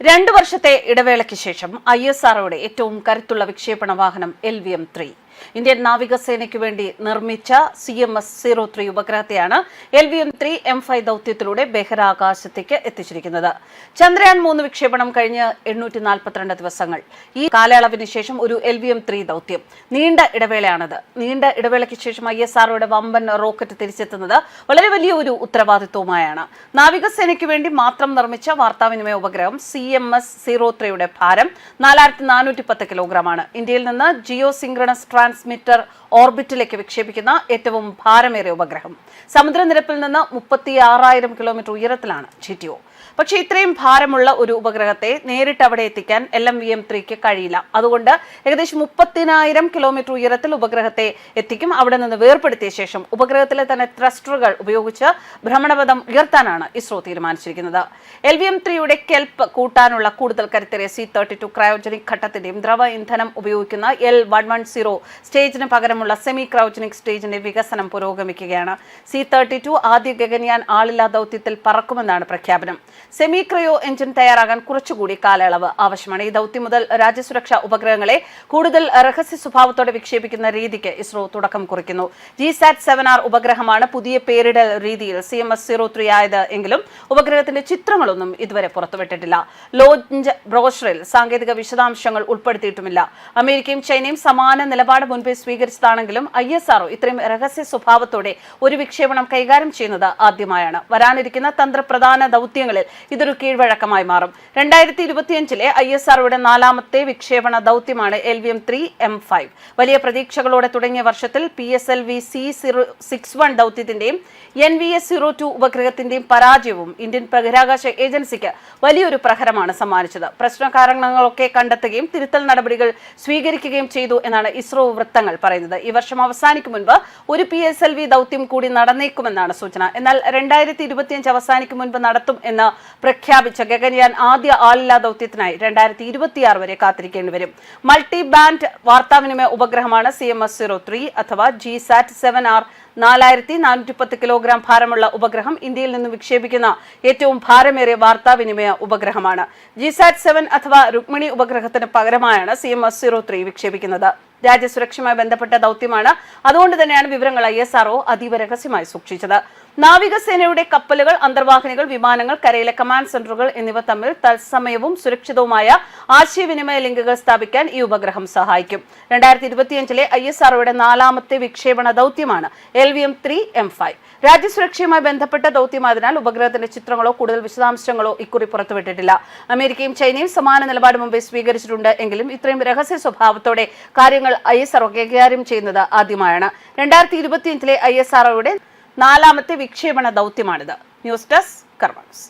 രണ്ടു വർഷത്തെ ഇടവേളയ്ക്ക് ശേഷം ഐ എസ് ആർഒയുടെ ഏറ്റവും കരുത്തുള്ള വിക്ഷേപണ വാഹനം L V M three. Indian നാവികസേനയ്ക്ക് വേണ്ടി നിർമ്മിച്ച C M S zero three ഉപഗ്രഹത്തെയാണ് L V M three M five ദൌത്യത്തിലൂടെ ബഹിരാകാശത്തേക്ക് എത്തിച്ചിരിക്കുന്നത്. ചന്ദ്രയാൻ മൂന്ന് വിക്ഷേപണം കഴിഞ്ഞ് എണ്ണൂറ്റി നാൽപ്പത്തിരണ്ട് ദിവസങ്ങൾ. ഈ കാലയളവിന് ശേഷം ഒരു എൽ വി എം ത്രീ ദൌത്യം. നീണ്ട ഇടവേളയാണത്. നീണ്ട ഇടവേളയ്ക്ക് ശേഷം ഐ എസ് ആർഒയുടെ വമ്പൻ റോക്കറ്റ് തിരിച്ചെത്തുന്നത് വളരെ വലിയ ഒരു ഉത്തരവാദിത്വവുമായാണ്. നാവികസേനയ്ക്ക് വേണ്ടി മാത്രം നിർമ്മിച്ച വാർത്താവിനിമയ ഉപഗ്രഹം സി എം എസ് സീറോ ത്രീയുടെ ഭാരം നാലായിരത്തി നാനൂറ്റി പത്ത് കിലോഗ്രാമാണ്. ഇന്ത്യയിൽ നിന്ന് ജിയോ സിംഗ്രണസ് ട്രാൻസ്മിറ്റർ ഓർബിറ്റിലേക്ക് വിക്ഷേപിക്കുന്ന ഏറ്റവും ഭാരമേറിയ ഉപഗ്രഹം. സമുദ്രനിരപ്പിൽ നിന്ന് മുപ്പത്തി ആറായിരം കിലോമീറ്റർ ഉയരത്തിലാണ് ജി പക്ഷേ ഇത്രയും ഭാരമുള്ള ഒരു ഉപഗ്രഹത്തെ നേരിട്ട് അവിടെ എത്തിക്കാൻ എൽ എം വി എം ത്രീക്ക് കഴിയില്ല. അതുകൊണ്ട് ഏകദേശം മുപ്പത്തിനായിരം കിലോമീറ്റർ ഉയരത്തിൽ ഉപഗ്രഹത്തെ എത്തിക്കും. അവിടെ നിന്ന് വേർപെടുത്തിയ ശേഷം ഉപഗ്രഹത്തിലെ തന്നെ ത്രസ്റ്ററുകൾ ഉപയോഗിച്ച് ഭ്രമണപഥം ഉയർത്താനാണ് ഇസ്രോ തീരുമാനിച്ചിരിക്കുന്നത്. എൽ വി എം ത്രീയുടെ കെൽപ്പ് കൂട്ടാനുള്ള കൂടുതൽ കരുത്തേറിയ സി തേർട്ടി ടു ക്രയോജനിക് ഘട്ടത്തിന്റെയും ദ്രവ ഇന്ധനം ഉപയോഗിക്കുന്ന എൽ വൺ വൺ സീറോ സ്റ്റേജിന് പകരമുള്ള സെമി ക്രയോജനിക് സ്റ്റേജിന്റെ വികസനം പുരോഗമിക്കുകയാണ്. സി തേർട്ടി ടു ആദ്യ ഗഗൻയാൻ ആളില്ലാ ദൗത്യത്തിൽ പറക്കുമെന്നാണ് പ്രഖ്യാപനം. സെമി ക്രയോ എഞ്ചിൻ തയ്യാറാകാൻ കുറച്ചുകൂടി കാലയളവ് ആവശ്യമാണ്. ഈ ദൌത്യം മുതൽ രാജ്യസുരക്ഷാ ഉപഗ്രഹങ്ങളെ കൂടുതൽ രഹസ്യ സ്വഭാവത്തോടെ വിക്ഷേപിക്കുന്ന രീതിക്ക് ഇസ്രോ തുടക്കം കുറിക്കുന്നു. ജി സാറ്റ് സെവൻ ആർ ഉപഗ്രഹമാണ് പുതിയ പേരിടൽ രീതിയിൽ C M S zero three ആയത് എങ്കിലും ഉപഗ്രഹത്തിന്റെ ചിത്രങ്ങളൊന്നും ഇതുവരെ പുറത്തുവിട്ടിട്ടില്ല. ലോഞ്ച് ബ്രോഷറിൽ സാങ്കേതിക വിശദാംശങ്ങൾ ഉൾപ്പെടുത്തിയിട്ടുമില്ല. അമേരിക്കയും ചൈനയും സമാന നിലപാട് മുൻപേ സ്വീകരിച്ചതാണെങ്കിലും ഐ എസ് ആർഒ ഇത്രയും രഹസ്യ സ്വഭാവത്തോടെ ഒരു വിക്ഷേപണം കൈകാര്യം ചെയ്യുന്നത് ആദ്യമായാണ്. വരാനിരിക്കുന്ന തന്ത്രപ്രധാന ദൌത്യങ്ങളിൽ ഇതൊരു കീഴ്വഴക്കമായി മാറും. രണ്ടായിരത്തി ഇരുപത്തിയഞ്ചിലെ ഐ എസ് ആർഒയുടെ നാലാമത്തെ വിക്ഷേപണ ദൌത്യമാണ് L V M three M five. വലിയ പ്രതീക്ഷകളോടെ തുടങ്ങിയ വർഷത്തിൽ P S L V C zero six one ദൌത്യത്തിന്റെയും N V S zero two ഉപഗ്രഹത്തിന്റെയും പരാജയവും ഇന്ത്യൻ ബഹിരാകാശ ഏജൻസിക്ക് വലിയൊരു പ്രഹരമാണ് സമ്മാനിച്ചത്. പ്രശ്ന കാരണങ്ങളൊക്കെ കണ്ടെത്തുകയും തിരുത്തൽ നടപടികൾ സ്വീകരിക്കുകയും ചെയ്തു എന്നാണ് ഇസ്രോ വൃത്തങ്ങൾ പറയുന്നത്. ഈ വർഷം അവസാനിക്കും മുൻപ് ഒരു പി എസ് എൽ വി ദൌത്യം കൂടി നടന്നേക്കുമെന്നാണ് സൂചന. എന്നാൽ രണ്ടായിരത്തി ഇരുപത്തിയഞ്ച് അവസാനിക്കും മുൻപ് നടത്തും പ്രഖ്യാപിച്ച ഗഗൻയാൻ ആദ്യ ആളില്ലാ ദൗത്യത്തിനായി രണ്ടായിരത്തി ഇരുപത്തിയാറ് വരെ കാത്തിരിക്കേണ്ടി വരും. മൾട്ടി ബാൻഡ് വാർത്താവിനിമയ ഉപഗ്രഹമാണ് C M S zero three അഥവാ ജി സാറ്റ് സെവൻ ആർ നാലായിരത്തി നാനൂറ്റി പത്ത് കിലോഗ്രാം ഭാരമുള്ള ഉപഗ്രഹം ഇന്ത്യയിൽ നിന്ന് വിക്ഷേപിക്കുന്ന ഏറ്റവും ഭാരമേറിയ വാർത്താവിനിമയ ഉപഗ്രഹമാണ്. ജിസാറ്റ് സെവൻ അഥവാ രുക്മിണി ഉപഗ്രഹത്തിന് പകരമായാണ് C M S zero three വിക്ഷേപിക്കുന്നത്. രാജ്യസുരക്ഷയുമായി ബന്ധപ്പെട്ട ദൗത്യമാണ് അതുകൊണ്ട് തന്നെയാണ് വിവരങ്ങൾ ഐ എസ് ആർഒ അതീവ രഹസ്യമായി സൂക്ഷിച്ചത്. നാവികസേനയുടെ കപ്പലുകൾ അന്തർവാഹിനികൾ വിമാനങ്ങൾ കരയിലെ കമാൻഡ് സെന്ററുകൾ എന്നിവ തമ്മിൽ തത്സമയവും സുരക്ഷിതവുമായ ആശയവിനിമയ ലിങ്കുകൾ സ്ഥാപിക്കാൻ ഈ ഉപഗ്രഹം സഹായിക്കും. രണ്ടായിരത്തി ഇരുപത്തിയഞ്ചിലെ ഐ എസ് ആർഒയുടെ നാലാമത്തെ വിക്ഷേപണ ദൗത്യമാണ് L V M three M five. രാജ്യസുരക്ഷയുമായി ബന്ധപ്പെട്ട ദൗത്യമായതിനാൽ ഉപഗ്രഹത്തിന്റെ ചിത്രങ്ങളോ കൂടുതൽ വിശദാംശങ്ങളോ ഇക്കുറി പുറത്തുവിട്ടിട്ടില്ല. അമേരിക്കയും ചൈനയും സമാന നിലപാട് മുമ്പേ സ്വീകരിച്ചിട്ടുണ്ട് എങ്കിലും ഇത്രയും രഹസ്യ സ്വഭാവത്തോടെ കാര്യങ്ങൾ ഐ എസ് ആർഒ കൈകാര്യം ചെയ്യുന്നത് ആദ്യമായാണ്. രണ്ടായിരത്തി ഇരുപത്തിയഞ്ചിലെ ഐ എസ് ആർഒയുടെ നാലാമത്തെ വിക്ഷേപണ ദൗത്യമാണിത്. News desk കർമ്മസ്